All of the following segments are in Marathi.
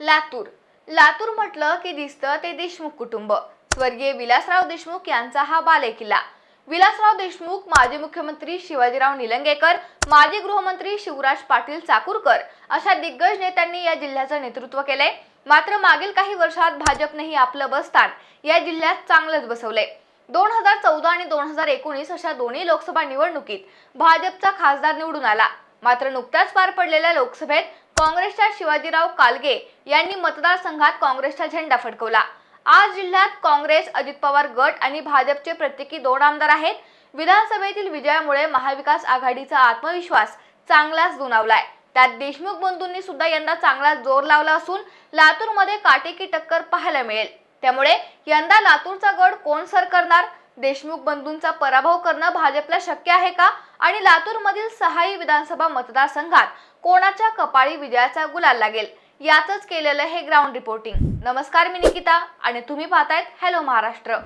लातूर. लातूर म्हटलं की दिसतं ते देशमुख कुटुंब. स्वर्गीय विलासराव देशमुख यांचा हा बालेकिल्ला. विलासराव देशमुख माजी मुख्यमंत्री शिवाजीराव निलंगेकर माजी गृहमंत्री शिवराज पाटील चाकूरकर अशा दिग्गज नेत्यांनी या जिल्ह्याचं नेतृत्व केलंय. मात्र मागील काही वर्षात भाजपनेही आपलं बस्तान या जिल्ह्यात चांगलंच बसवलंय. दोन हजार चौदा आणि दोन हजार एकोणीस अशा दोन्ही लोकसभा निवडणुकीत भाजपचा खासदार निवडून आला. मात्र नुकत्याच पार पडलेल्या लोकसभेत काँग्रेसच्या शिवाजीराव कालगे यांनी मतदारसंघात काँग्रेसचा झेंडा फडकवला. आज जिल्ह्यात काँग्रेस अजित पवार गट आणि भाजपचे प्रत्येकी दोन आमदार आहेत. विधानसभेतील विजयामुळे महाविकास आघाडीचा आत्मविश्वास चांगलाच दुणावलाय. त्यात देशमुख बंधूंनी सुद्धा यंदा चांगला जोर लावला असून लातूरमध्ये काटेकी टक्कर पाहायला मिळेल. त्यामुळे यंदा लातूरचा गड कोण सर करणार? देशमुख बंधूंचा पराभव करणं भाजपला शक्य आहे का? आणि लातूरमधील सहाही विधानसभा मतदारसंघात कोणाच्या कपाळी विजयाचा गुलाल लागेल? यातच केलेलं हे ग्राउंड रिपोर्टिंग नमस्कार मी निकिता आणि तुम्ही पाहतायत हॅलो महाराष्ट्र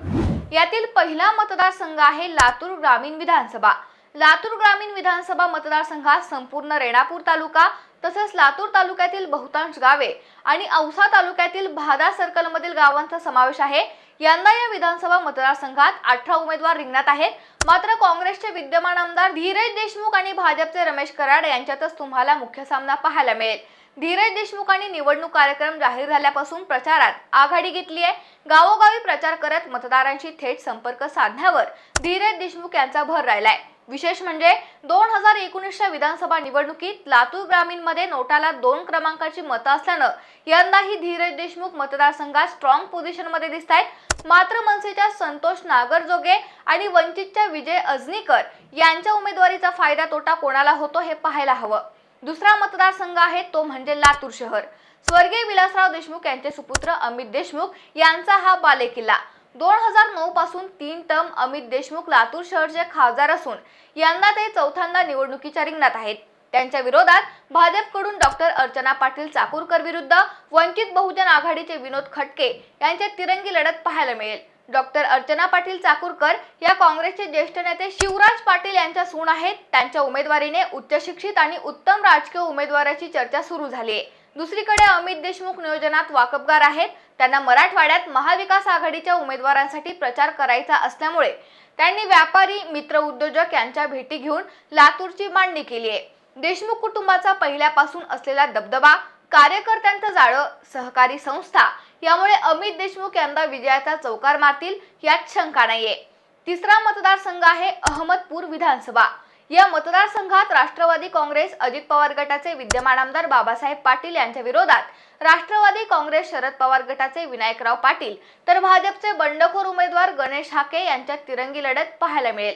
यातील पहिला मतदारसंघ आहे लातूर ग्रामीण विधानसभा. लातूर ग्रामीण विधानसभा मतदारसंघात संपूर्ण रेणापूर तालुका तसंच लातूर तालुक्यातील बहुतांश गावे आणि औसा तालुक्यातील भादा सर्कलमधील गावांचा समावेश आहे. यंदा या विधानसभा मतदारसंघात अठरा उमेदवार रिंगणात आहेत. मात्र काँग्रेसचे विद्यमान आमदार धीरज देशमुख आणि भाजपचे रमेश कराड यांच्यातच तुम्हाला मुख्य सामना पाहायला मिळेल. धीरज देशमुखांनी निवडणूक कार्यक्रम जाहीर झाल्यापासून प्रचारात आघाडी घेतली आहे. गावोगावी प्रचार करत मतदारांशी थेट संपर्क साधण्यावर धीरज देशमुख यांचा भर राहिलाय. विशेष म्हणजे दोन हजार एकोणीसच्या विधानसभा निवडणुकीत लातूर ग्रामीणमध्ये नोटाला दोन क्रमांकाची मतं असल्यानं यंदाही धीरज देशमुख मतदारसंघात स्ट्रॉंग पोझिशनमध्ये दिसत आहेत मात्र मनसेच्या संतोष नागरजोगे आणि वंचितच्या विजय अजनीकर यांच्या उमेदवारीचा फायदा तोटा कोणाला होतो हे पाहायला हवं. दुसरा मतदारसंघ आहे तो म्हणजे लातूर शहर. स्वर्गीय विलासराव देशमुख यांचे सुपुत्र अमित देशमुख यांचा हा बालेकिल्ला. दोन हजार नऊ पासून तीन टर्म अमित देशमुख लातूर शहरचे खासदार असून यंदा ते चौथ्यांदा निवडणुकीच्या रिंगणात आहेत. त्यांच्या विरोधात भाजपकडून डॉक्टर अर्चना पाटील चाकूरकर विरुद्ध वंचित बहुजन आघाडीचे विनोद खटके यांच्या तिरंगी लढत पाहायला मिळेल. डॉक्टर अर्चना पाटील चाकूरकर या काँग्रेसचे ज्येष्ठ नेते शिवराज पाटील यांच्या सून आहेत. त्यांच्या उमेदवारीने उच्च शिक्षित आणि उत्तम राजकीय उमेदवाराची चर्चा सुरू झाली आहे. दुसरीकडे अमित देशमुख नियोजनात वाकबगार आहेत. त्यांना मराठवाड्यात महाविकास आघाडीच्या उमेदवारांसाठी प्रचार करायचा असल्यामुळे त्यांनी व्यापारी मित्र उद्योजक यांच्या भेटी घेऊन लातूरची मांडणी केली आहे. देशमुख कुटुंबाचा पहिल्यापासून असलेला दबदबा कार्यकर्त्यांचं जाळं सहकारी संस्था यामुळे अमित देशमुख यंदा विजयाचा चौकार मारतील यात शंका नाहीये. तिसरा मतदारसंघ आहे अहमदपूर विधानसभा. या मतदारसंघात राष्ट्रवादी काँग्रेस अजित पवार गटाचे विद्यमान आमदार बाबासाहेब पाटील यांच्या विरोधात राष्ट्रवादी काँग्रेस शरद पवार गटाचे विनायकराव पाटील तर भाजपचे बंडखोर उमेदवार गणेश हाके यांच्यात तिरंगी लढत पाहायला मिळेल.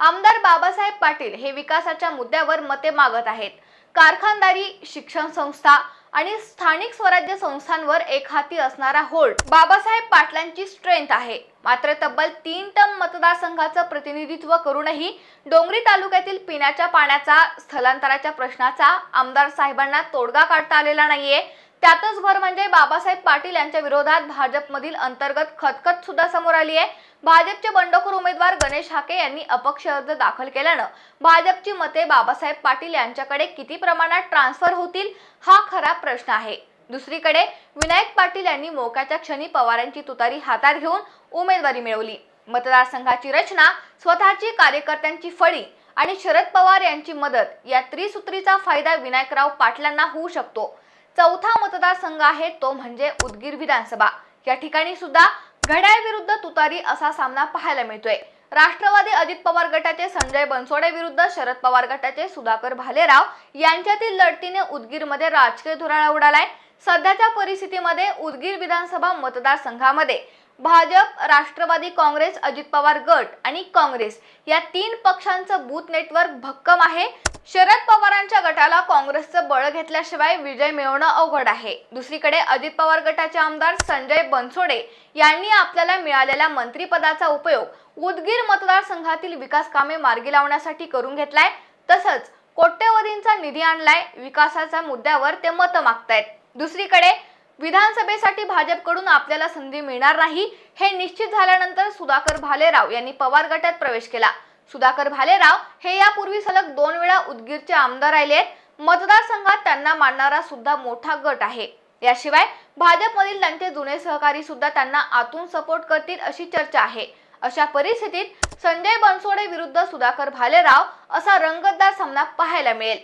आमदार बाबासाहेब पाटील हे विकासाच्या मुद्द्यावर मते मागत आहेत. कारखानदारी शिक्षण संस्था आणि स्थानिक स्वराज्य संस्थांवर एक हाती असणारा होल्ड बाबासाहेब पाटलांची स्ट्रेंथ आहे. मात्र तब्बल तीन टन मतदारसंघाचं प्रतिनिधित्व करूनही डोंगरी तालुक्यातील पिण्याच्या पाण्याचा स्थलांतराच्या प्रश्नाचा आमदार साहेबांना तोडगा काढता आलेला नाहीये. त्यातच भर म्हणजे बाबासाहेब पाटील यांच्या विरोधात भाजपमधील अंतर्गत खतखत सुद्धा समोर आली आहे. भाजपचे बंडखोर उमेदवार गणेश हाके यांनी अपक्ष अर्ज दाखल केल्यानं भाजपची मते बाबासाहेब पाटील यांच्याकडे किती प्रमाणात ट्रान्सफर होतील हा खरा प्रश्न आहे. दुसरीकडे विनायक पाटील यांनी मोक्याच्या क्षणी पवारांची तुतारी हातात घेऊन उमेदवारी मिळवली. मतदारसंघाची रचना स्वतःची कार्यकर्त्यांची फळी आणि शरद पवार यांची मदत या त्रिसूत्रीचा फायदा विनायकराव पाटलांना होऊ शकतो. चौथा मतदारसंघ आहे तो म्हणजे उदगीर विधानसभा. या ठिकाणी सुद्धा घड्याळ विरुद्ध तुतारी असा सामना पाहायला मिळतोय. राष्ट्रवादी अजित पवार गटाचे संजय बनसोडे विरुद्ध शरद पवार गटाचे सुधाकर भालेराव यांच्यातील लढतीने उदगीरमध्ये राजकीय धुराळा उडालाय. सध्याच्या परिस्थितीमध्ये उदगीर विधानसभा मतदारसंघामध्ये भाजप राष्ट्रवादी काँग्रेस अजित पवार गट आणि काँग्रेस या तीन पक्षांचं बूथ नेटवर्क भक्कम आहे. शरद पवारांच्या गटाला काँग्रेसचं बळ घेतल्याशिवाय विजय मिळवणं अवघड आहे. दुसरीकडे अजित पवार गटाचे आमदार संजय बनसोडे यांनी आपल्याला मिळालेल्या मंत्रिपदाचा उपयोग उदगीर मतदारसंघातील विकास कामे मार्गी लावण्यासाठी करून घेतलाय. तसंच कोट्यवधींचा निधी आणलाय. विकासाच्या मुद्द्यावर ते मतं मागतायत. दुसरीकडे विधानसभेसाठी भाजपकडून आपल्याला संधी मिळणार नाही हे निश्चित झाल्यानंतर सुधाकर भालेराव यांनी पवार गटात प्रवेश केला. सुधाकर भालेराव हे यापूर्वी सलग दोन वेळा उदगीरचे आमदार राहिले आहेत. मतदारसंघात त्यांना मानणारा सुद्धा मोठा गट आहे. याशिवाय भाजपमधील त्यांचे जुने सहकारी सुद्धा त्यांना आतून सपोर्ट करतील अशी चर्चा आहे. अशा परिस्थितीत संजय बनसोडे विरुद्ध सुधाकर भालेराव असा रंगतदार सामना पाहायला मिळेल.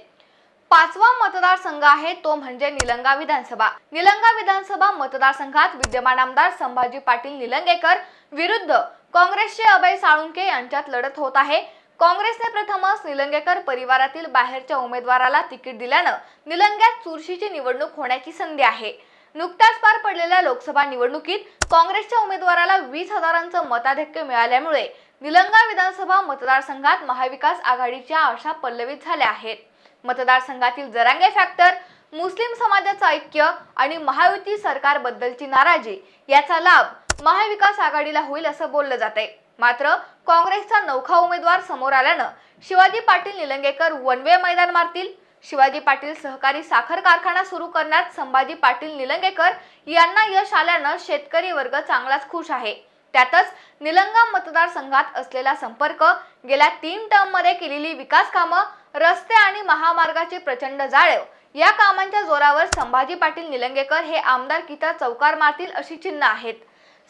पाचवा मतदारसंघ आहे तो म्हणजे निलंगा विधानसभा. निलंगा विधानसभा मतदारसंघात विद्यमान आमदार संभाजी पाटील निलंगेकर विरुद्ध काँग्रेसचे अभय साळुंके यांच्यात लढत होत आहे. काँग्रेसने प्रथमच निलंगेकर परिवारातील बाहेरच्या उमेदवाराला तिकीट दिल्यानं निलंग्यात चुरशीची निवडणूक होण्याची संधी आहे. नुकत्याच पार पडलेल्या लोकसभा निवडणुकीत काँग्रेसच्या उमेदवाराला वीस हजारांचं मताधिक्य मिळाल्यामुळे निलंगा विधानसभा मतदारसंघात महाविकास आघाडीच्या आशा पल्लवित झाल्या आहेत. मतदारसंघातील जरांगे फॅक्टर मुस्लिम समाजाचं ऐक्य आणि महायुती सरकारबद्दलची नाराजी याचा लाभ महाविकास आघाडीला होईल असं बोललं जातंय. मात्र काँग्रेसचा नौखा उमेदवार समोर आल्यानं शिवाजी पाटील निलंगेकर वनवे मैदान मारतील. शिवाजी पाटील सहकारी साखर कारखाना सुरू करण्यात संभाजी पाटील निलंगेकर यांना यश आल्यानं शेतकरी वर्ग चांगलाच खुश आहे. त्यातच निलंगा मतदारसंघात असलेला संपर्क गेल्या तीन टर्ममध्ये केलेली विकास कामं रस्ते आणि महामार्गाची प्रचंड जाळव या कामांच्या जोरावर संभाजी पाटील निलंगेकर हे आमदारकीचा चौकार मारतील अशी चिन्ह आहेत.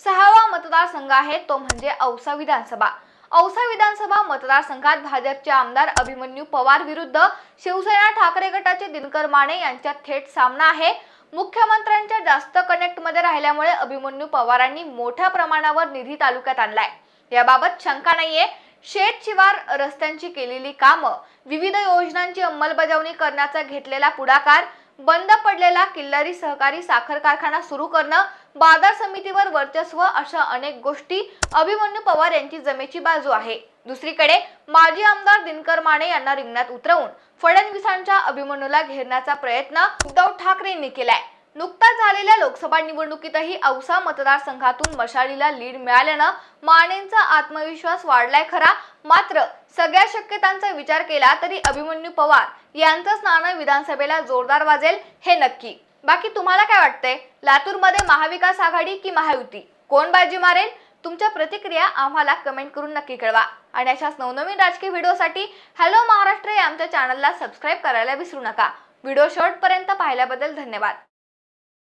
सहावा मतदारसंघ आहे तो म्हणजे औसा विधानसभा. औसा विधानसभा मतदारसंघात भाजपचे आमदार अभिमन्यू पवार विरुद्ध शिवसेना ठाकरे गटाचे दिनकर माने यांच्यात थेट सामना आहे. मुख्यमंत्र्यांच्या जास्त कनेक्टमध्ये राहिल्यामुळे अभिमन्यू पवारांनी मोठ्या प्रमाणावर निधी तालुक्यात आणलाय. याबाबत शंका नाहीये. शेत शिवार रस्त्यांची केलेली कामं विविध योजनांची अंमलबजावणी करण्याचा घेतलेला पुढाकार बंद पडलेला किल्लारी सहकारी साखर कारखाना सुरू करणं बाजार समितीवर वर्चस्व अशा अनेक गोष्टी अभिमन्यू पवार यांची जमेची बाजू आहे. दुसरीकडे माजी आमदार दिनकर माने यांना रिंगणात उतरवून फडणवीसांच्या अभिमन्यूला घेरण्याचा प्रयत्न उद्धव ठाकरेंनी केलाय. नुकताच झालेल्या लोकसभा निवडणुकीतही औसा मतदारसंघातून मशालीला लीड मिळाल्यानं मानेंचा आत्मविश्वास वाढलाय खरा. मात्र सगळ्या शक्यतांचा विचार केला तरी अभिमन्यू पवार यांचंच नाणं विधानसभेला जोरदार वाजेल हे नक्की. बाकी तुम्हाला काय वाटतंय? लातूरमध्ये महाविकास आघाडी की महायुती? कोण बाजी मारेल? तुमच्या प्रतिक्रिया आम्हाला कमेंट करून नक्की कळवा. आणि अशाच नवनवीन राजकीय व्हिडिओसाठी हॅलो महाराष्ट्र या आमच्या चॅनलला सबस्क्राईब करायला विसरू नका. व्हिडिओ शेवटपर्यंत पाहिल्याबद्दल धन्यवाद.